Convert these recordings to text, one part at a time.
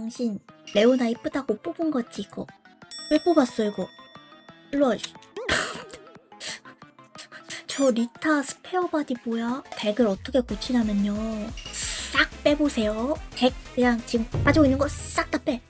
당신 레오나 이쁘다고 뽑은 거지 이거. 왜 뽑았어 이거? 일로 와 저 리타 스페어 바디 뭐야? 덱을 어떻게 고치냐면요. 싹 빼보세요. 덱 그냥 지금 빠지고 있는 거 싹 다 빼.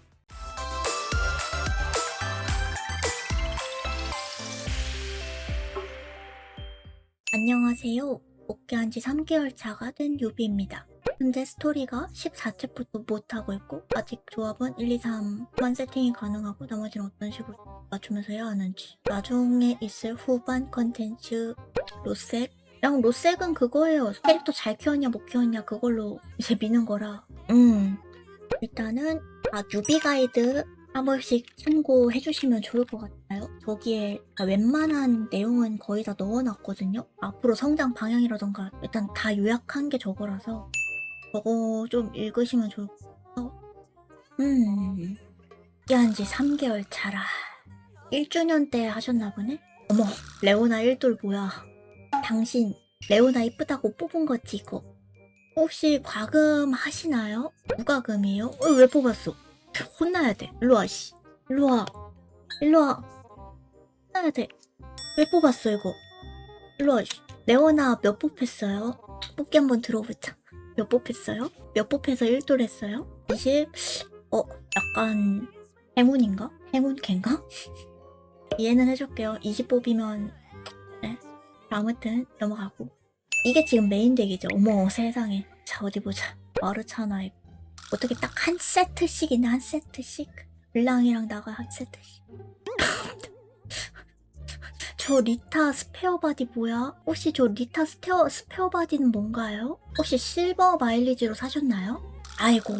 안녕하세요. 복귀한 지 3개월 차가 된 유비입니다 현재 스토리가 14챕부터 못하고 있고 아직 조합은 1, 2, 3만 세팅이 가능하고 나머지는 어떤 식으로 맞추면서 해야 하는지. 나중에 있을 후반 컨텐츠 로색 그냥 로색은 그거예요. 캐릭터 잘 키웠냐 못 키웠냐 그걸로 이제 미는 거라. 음. 일단은 아 유비 가이드 한 번씩 참고해 주시면 좋을 것 같아요. 저기에 웬만한 내용은 거의 다 넣어놨거든요. 앞으로 성장 방향이라던가 일단 다 요약한 게 저거라서 저거 좀 읽으시면 좋을 것. 음, 연지 3개월 차라. 1주년 때 하셨나 보네? 어머, 레오나 1돌 뭐야. 당신, 레오나 이쁘다고 뽑은 거지, 이거. 혹시 과금 하시나요? 무과금이에요? 어, 왜 뽑았어? 혼나야 돼. 일로와, 씨. 일로와. 일로와. 혼나야 돼. 왜 뽑았어, 이거? 일로와, 씨. 레오나 몇 뽑혔어요? 뽑기 한번 들어보자. 몇 뽑혔어요? 몇 뽑혀서 1돌 했어요? 20? 어, 약간 행운인가? 행운캔가? 이해는 해줄게요. 20 뽑이면 네. 아무튼 넘어가고 이게 지금 메인 덱이죠. 어머 세상에. 자 어디 보자. 마르차나 이거 어떻게 딱 한 세트씩이네 한 세트씩. 블랑이랑 나가 한 세트씩. 저 리타 스페어 바디 뭐야? 혹시 저 리타 스테어, 스페어 바디는 뭔가요? 혹시 실버 마일리지로 사셨나요? 아이고.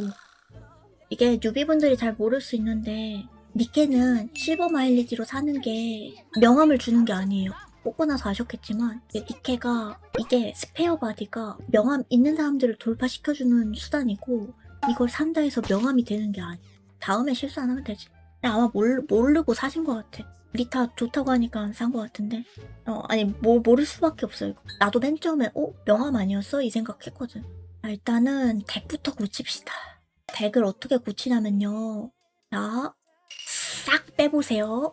이게 뉴비분들이 잘 모를 수 있는데, 니케는 실버 마일리지로 사는 게 명함을 주는 게 아니에요. 뽑고 나서 아셨겠지만, 니케가, 이게 스페어 바디가 명함 있는 사람들을 돌파시켜주는 수단이고, 이걸 산다 해서 명함이 되는 게 아니에요. 다음에 실수 안 하면 되지. 아마 모르, 모르고 사신 것 같아. 리타 좋다고 하니까 산 것 같은데. 어 아니 뭐 모를 수밖에 없어요 나도 맨 처음에 어? 명함 아니었어? 이 생각했거든. 자, 일단은 덱부터 고칩시다. 덱을 어떻게 고치냐면요. 자 싹 빼보세요.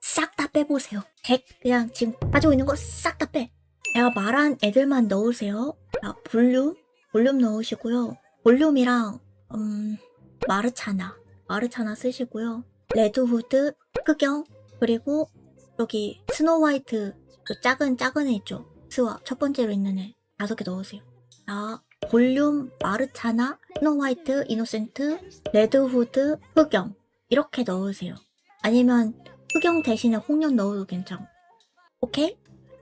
싹 다 빼보세요. 덱 그냥 지금 빠지고 있는 거 싹 다 빼. 내가 말한 애들만 넣으세요. 자 볼륨 볼륨 넣으시고요. 볼륨이랑 음 마르차나 마르차나 쓰시고요 레드후드 흑경 그리고 여기 스노우 화이트 그 작은 작은 애 있죠. 스와 첫 번째로 있는 애. 다섯 개 넣으세요. 자 볼륨 마르차나 스노우 화이트 이노센트 레드후드 흑영. 이렇게 넣으세요. 아니면 흑영 대신에 홍련 넣어도 괜찮고 오케이?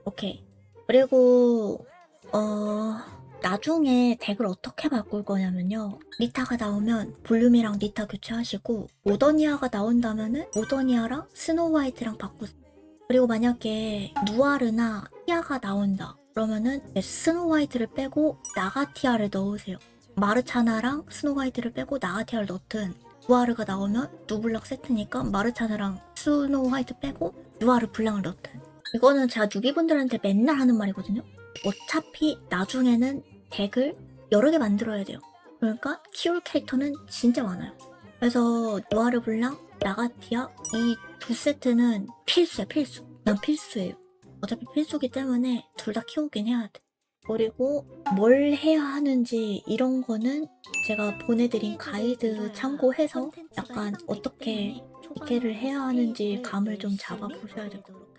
오케이. 그리고 어 나중에 덱을 어떻게 바꿀 거냐면요. 리타가 나오면 볼륨이랑 리타 교체하시고 오더니아가 나온다면은 오더니아랑 스노우 화이트랑 바꾸세요. 그리고 만약에 누아르나 티아가 나온다. 그러면은 스노우 화이트를 빼고 나가티아를 넣으세요. 마르차나랑 스노우 화이트를 빼고 나가티아를 넣든 누아르가 나오면 누블락 세트니까 마르차나랑 스노우 화이트 빼고 누아르 블랑을 넣든 이거는 제가 뉴비분들한테 맨날 하는 말이거든요. 어차피 나중에는 덱을 여러 개 만들어야 돼요. 그러니까 키울 캐릭터는 진짜 많아요. 그래서 노아르 블랑, 나가티아 이 두 세트는 필수야 필수. 난 필수예요. 어차피 필수기 때문에 둘 다 키우긴 해야 돼. 그리고 뭘 해야 하는지 이런 거는 제가 보내드린 가이드 참고해서 약간 어떻게 이케를 해야 하는지 감을 좀 잡아보셔야 될 것 같아요.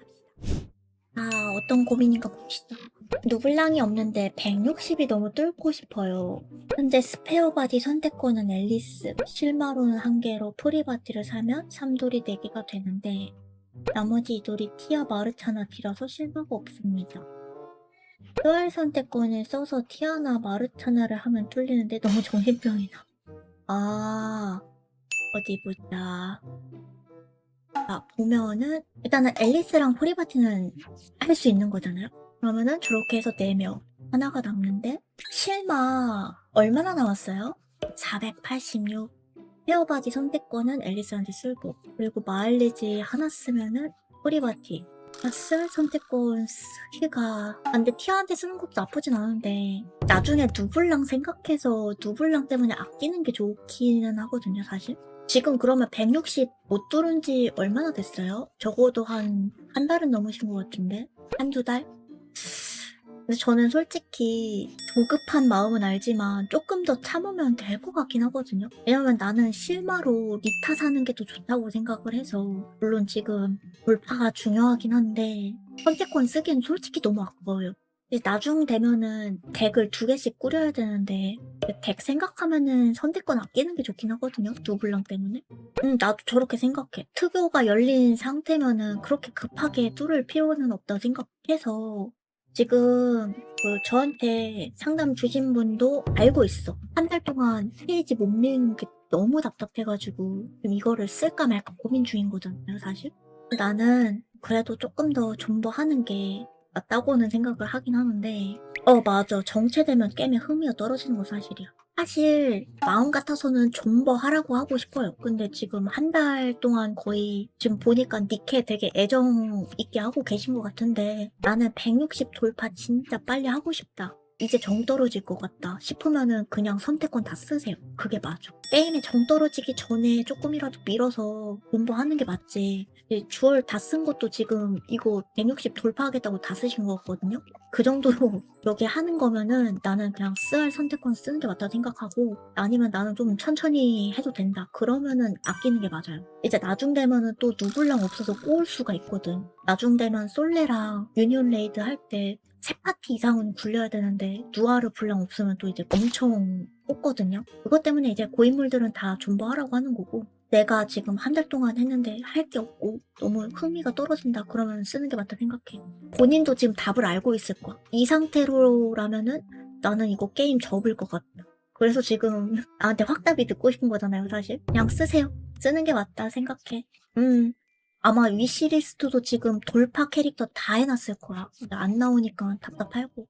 아 어떤 고민인가 봅시다. 누블랑이 없는데 160이 너무 뚫고 싶어요. 현재 스페어 바디 선택권은 앨리스, 실마로는 한 개로 프리바디를 사면 3돌이 4개가 되는데 나머지 2돌이 티아 마르차나 뒤라서 실마가 없습니다. 뼈알 선택권을 써서 티아나 마르차나를 하면 뚫리는데 너무 정신병이다. 아 어디 보자. 아, 보면은 일단은 앨리스랑 프리바티는 할 수 있는 거잖아요. 그러면은 저렇게 해서 4명 하나가 남는데 실마 얼마나 남았어요? 486 페어바디 선택권은 앨리스한테 쓸고 그리고 마일리지 하나 쓰면은 프리바티 아, 쓸 선택권 쓰기가 아, 근데 티아한테 쓰는 것도 나쁘진 않은데 나중에 누블랑 생각해서 누블랑 때문에 아끼는 게 좋기는 하거든요 사실 지금 그러면 160 못 뚫은 지 얼마나 됐어요? 적어도 한 한 달은 넘으신 것 같은데 한두 달? 근데 저는 솔직히 조급한 마음은 알지만 조금 더 참으면 될 것 같긴 하거든요. 왜냐면 나는 실마로 리타 사는 게 더 좋다고 생각을 해서 물론 지금 돌파가 중요하긴 한데 선택권 쓰기엔 솔직히 너무 아까워요. 나중 되면은 덱을 두 개씩 꾸려야 되는데 덱 생각하면은 선택권 아끼는 게 좋긴 하거든요. 두블랑 때문에. 음 나도 저렇게 생각해. 특효가 열린 상태면은 그렇게 급하게 뚫을 필요는 없다고 생각해서 지금 그 저한테 상담 주신 분도 알고 있어. 한 달 동안 페이지 못 미는 게 너무 답답해가지고 이거를 쓸까 말까 고민 중인 거잖아요, 사실. 나는 그래도 조금 더 존버하는 게 맞다고는 생각을 하긴 하는데 어 맞아 정체되면 게임의 흥미가 떨어지는 거 사실이야. 사실 마음 같아서는 존버하라고 하고 싶어요. 근데 지금 한 달 동안 거의 지금 보니까 니케 되게 애정 있게 하고 계신 것 같은데 나는 160 돌파 진짜 빨리 하고 싶다. 이제 정 떨어질 것 같다 싶으면은 그냥 선택권 다 쓰세요. 그게 맞아. 게임에 정 떨어지기 전에 조금이라도 밀어서 공부하는 게 맞지. 주얼 다 쓴 것도 지금 이거 160 돌파하겠다고 다 쓰신 거거든요. 그 정도로 여기 하는 거면은 나는 그냥 쓰알 선택권 쓰는 게 맞다 생각하고 아니면 나는 좀 천천히 해도 된다. 그러면은 아끼는 게 맞아요. 이제 나중 되면은 또 누굴랑 없어서 꼬을 수가 있거든. 나중 되면 솔레랑 유니온 레이드 할 때 세 파티 이상은 굴려야 되는데 누아르 불량 없으면 또 이제 엄청 뽑거든요. 그것 때문에 이제 고인물들은 다 존버하라고 하는 거고 내가 지금 한 달 동안 했는데 할 게 없고 너무 흥미가 떨어진다 그러면 쓰는 게 맞다 생각해. 본인도 지금 답을 알고 있을 거야. 이 상태로라면은 나는 이거 게임 접을 것 같다. 그래서 지금 나한테 확답이 듣고 싶은 거잖아요, 사실. 그냥 쓰세요. 쓰는 게 맞다 생각해. 음. 아마 위시리스트도 지금 돌파 캐릭터 다 해놨을 거야. 근데 안 나오니까 답답하고.